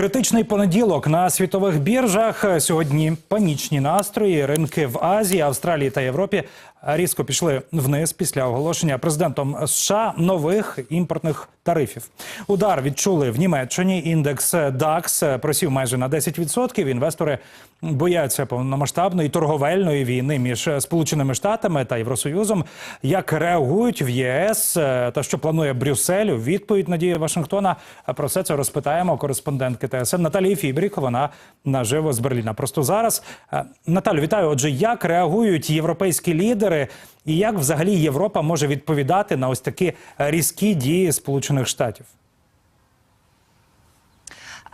Критичний понеділок на світових біржах. Сьогодні панічні настрої. Ринки в Азії, Австралії та Європі різко пішли вниз після оголошення президентом США нових імпортних тарифів. Удар відчули в Німеччині. Індекс DAX просів майже на 10%. Інвестори бояться повномасштабної торговельної війни між Сполученими Штатами та Євросоюзом. Як реагують в ЄС та що планує Брюссель у відповідь Надії Вашингтона? Про все це розпитаємо кореспондентки ТСН Наталії Фібрік. Вона наживо з Берліна. Просто зараз Е, Наталю, вітаю. Отже, як реагують європейські лідери, і як взагалі Європа може відповідати на ось такі різкі дії Сполучених Штатів?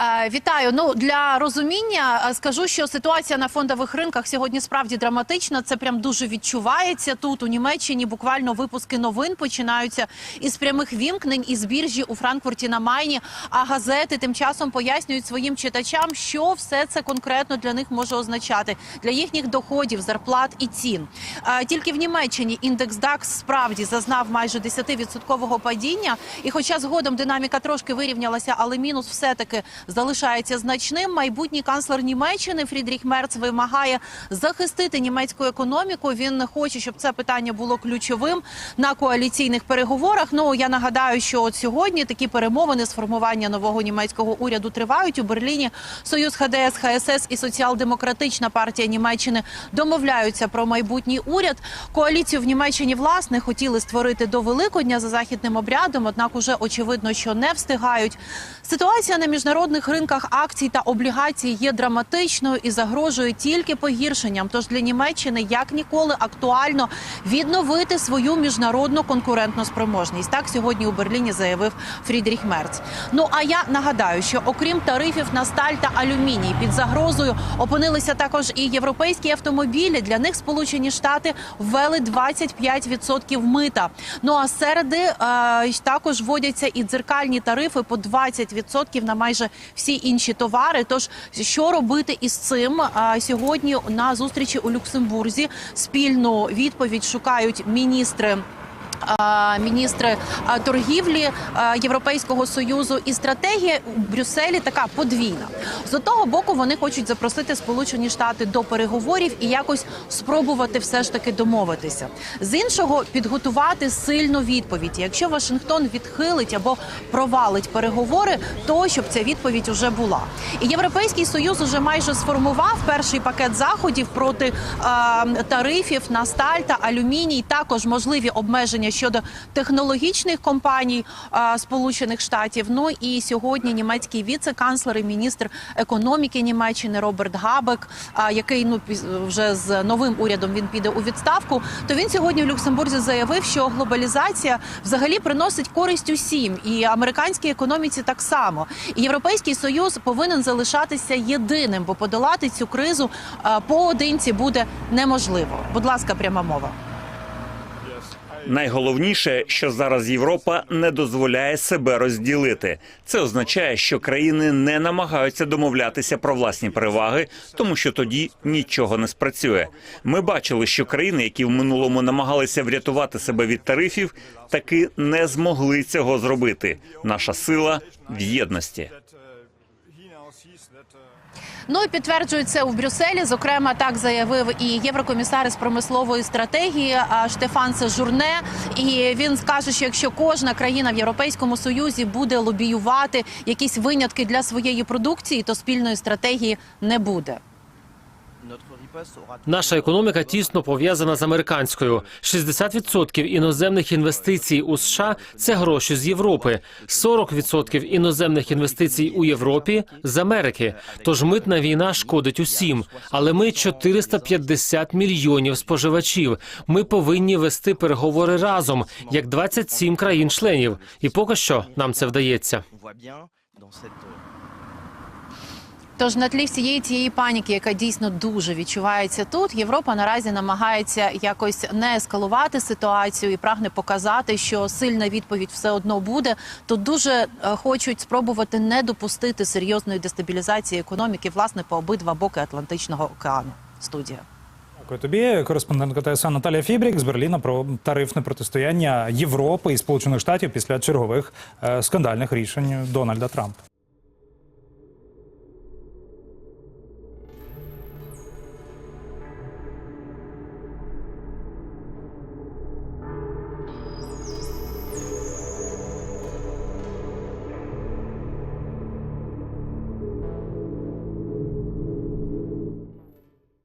Е, Вітаю. Ну для розуміння е, скажу, що ситуація на фондових ринках сьогодні справді драматична. Це прям дуже відчувається тут. У Німеччині буквально випуски новин починаються із прямих вімкнень із біржі у Франкфурті на Майні. А газети тим часом пояснюють своїм читачам, що все це конкретно для них може означати для їхніх доходів, зарплат і цін. Е, Тільки в Німеччині індекс DAX справді зазнав майже 10% падіння. І, хоча згодом динаміка трошки вирівнялася, але мінус все таки залишається значним. Майбутній канцлер Німеччини Фрідріх Мерц вимагає захистити німецьку економіку. Він не хоче, щоб це питання було ключовим на коаліційних переговорах. Ну я нагадаю, що от сьогодні такі перемовини з формування нового німецького уряду тривають у Берліні. Союз ХДС, ХСС і Соціал-демократична партія Німеччини домовляються про майбутній уряд. Коаліцію в Німеччині власне хотіли створити до Великодня за західним обрядом однак уже очевидно, що не встигають. Ситуація на міжнародних ринках акцій та облігацій є драматичною і загрожує тільки погіршенням. Тож для Німеччини як ніколи актуально відновити свою міжнародну конкурентну спроможність. Так сьогодні у Берліні заявив Фрідріх Мерц. Ну а я нагадаю, що окрім тарифів на сталь та алюміній, під загрозою опинилися також і європейські автомобілі. Для них Сполучені Штати ввели 25% мита. Ну а середи е, також вводяться і дзеркальні тарифи по 20% на майже всі інші товари. Тож що робити із цим? Сьогодні на зустрічі у Люксембурзі спільну відповідь шукають міністри. Міністри торгівлі Європейського союзу і стратегія у Брюсселі така подвійна. З одного боку вони хочуть запросити Сполучені Штати до переговорів і якось спробувати все ж таки домовитися. З іншого підготувати сильну відповідь. Якщо Вашингтон відхилить або провалить переговори, то щоб ця відповідь уже була. І Європейський союз уже майже сформував перший пакет заходів проти а, тарифів на сталь та алюміній. Також можливі обмеження щодо технологічних компаній а, Сполучених Штатів. Ну і сьогодні німецький віце-канцлер і міністр економіки Німеччини Роберт Габек, а, який ну вже з новим урядом він піде у відставку. То він сьогодні в Люксембурзі заявив, що глобалізація взагалі приносить користь усім, і американській економіці так само. І європейський союз повинен залишатися єдиним, бо подолати цю кризу поодинці буде неможливо. Будь ласка, пряма мова. Найголовніше, що зараз Європа не дозволяє себе розділити. Це означає, що країни не намагаються домовлятися про власні переваги, тому що тоді нічого не спрацює. Ми бачили, що країни, які в минулому намагалися врятувати себе від тарифів, таки не змогли цього зробити. Наша сила в єдності. Ну і підтверджують це у Брюсселі. Зокрема, так заявив і єврокомісар з промислової стратегії Штефан Сежурне. І він скаже, що якщо кожна країна в Європейському Союзі буде лобіювати якісь винятки для своєї продукції, то спільної стратегії не буде. Наша економіка тісно пов'язана з американською. 60% іноземних інвестицій у США це гроші з Європи. 40% іноземних інвестицій у Європі з Америки. Тож митна війна шкодить усім. Але ми 450 мільйонів споживачів. Ми повинні вести переговори разом, як 27 країн-членів. І поки що нам це вдається. Тож на тлі всієї цієї паніки, яка дійсно дуже відчувається тут, Європа наразі намагається якось не ескалувати ситуацію і прагне показати, що сильна відповідь все одно буде. То дуже е, хочуть спробувати не допустити серйозної дестабілізації економіки, власне, по обидва боки Атлантичного океану. Студія. Дякую тобі, кореспондентка ТСН Наталія Фібрік з Берліна про тарифне протистояння Європи і Сполучених Штатів після чергових е, скандальних рішень Дональда Трампа.